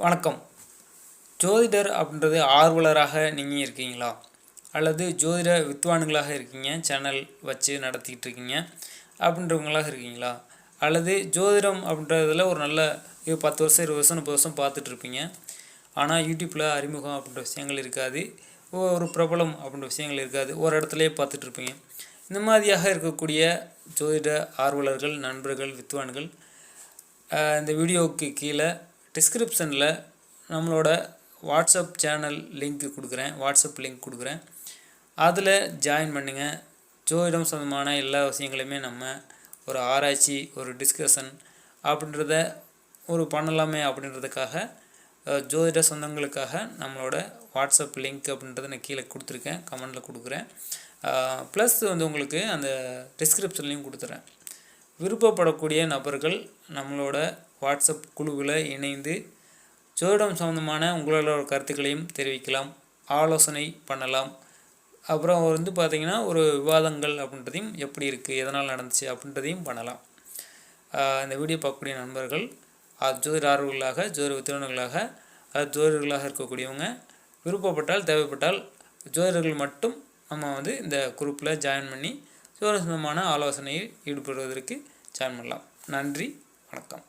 வணக்கம். ஜோதிடர் அப்படின்றது ஆர்வலராக நீங்கள் இருக்கீங்களா அல்லது ஜோதிட வித்வான்களாக இருக்கீங்க சேனல் வச்சு நடத்திக்கிட்டு இருக்கீங்க அப்படின்றவங்களாக இருக்கீங்களா? அல்லது ஜோதிடம் அப்படின்றதுல ஒரு நல்ல பத்து வருஷம் இருபது வருஷம் முப்பது வருஷம் பார்த்துட்ருப்பீங்க ஆனால் யூடியூப்பில் அறிமுகம் அப்படின்ற விஷயங்கள் இருக்காது. ஒரு பிரபலம் அப்படின்ற விஷயங்கள் இருக்காது. ஒரு இடத்துலையே பார்த்துட்டு இருப்பீங்க இந்த மாதிரியாக இருக்கக்கூடிய ஜோதிட ஆர்வலர்கள் நண்பர்கள் வித்வான்கள் இந்த வீடியோவுக்கு கீழே டிஸ்கிரிப்ஷனில் நம்மளோட வாட்ஸ்அப் சேனல் லிங்க் கொடுக்குறேன். வாட்ஸ்அப் லிங்க் கொடுக்குறேன். அதில் ஜாயின் பண்ணுங்கள் ஜோதிடம் சம்மந்தமான எல்லா விஷயங்களையுமே நம்ம ஒரு ஆராய்ச்சி ஒரு டிஸ்கஷன் அப்படின்றத ஒரு பண்ணலாமே அப்படின்றதுக்காக ஜோதிட சொந்தங்களுக்காக நம்மளோட வாட்ஸ்அப் லிங்க் அப்படின்றத நான் கீழே கொடுத்துருக்கேன். கமெண்டில் கொடுக்குறேன். ப்ளஸ் வந்து உங்களுக்கு அந்த டிஸ்கிரிப்ஷன்லேயும் கொடுத்துறேன். விருப்பப்படக்கூடிய நபர்கள் நம்மளோட வாட்ஸ்அப் குழுவில் இணைந்து ஜோதிடம் சம்மந்தமான உங்களோட கருத்துக்களையும் தெரிவிக்கலாம் ஆலோசனை பண்ணலாம். அப்புறம் வந்து பார்த்திங்கன்னா ஒரு விவாதங்கள் அப்படின்றதையும் எப்படி இருக்குது எதனால் நடந்துச்சு அப்படின்றதையும் பண்ணலாம். இந்த வீடியோ பார்க்கக்கூடிய நண்பர்கள் ஜோதிட ஆர்வர்களாக ஜோதிட வித்திரவர்களாக அது ஜோதிடர்களாக இருக்கக்கூடியவங்க விருப்பப்பட்டால் தேவைப்பட்டால் ஜோதிடர்கள் மட்டும் நம்ம வந்து இந்த குரூப்பில் ஜாயின் பண்ணி ஜோதிட சம்பந்தமான ஆலோசனையில் ஈடுபடுவதற்கு ஜாயின் பண்ணலாம். நன்றி வணக்கம்.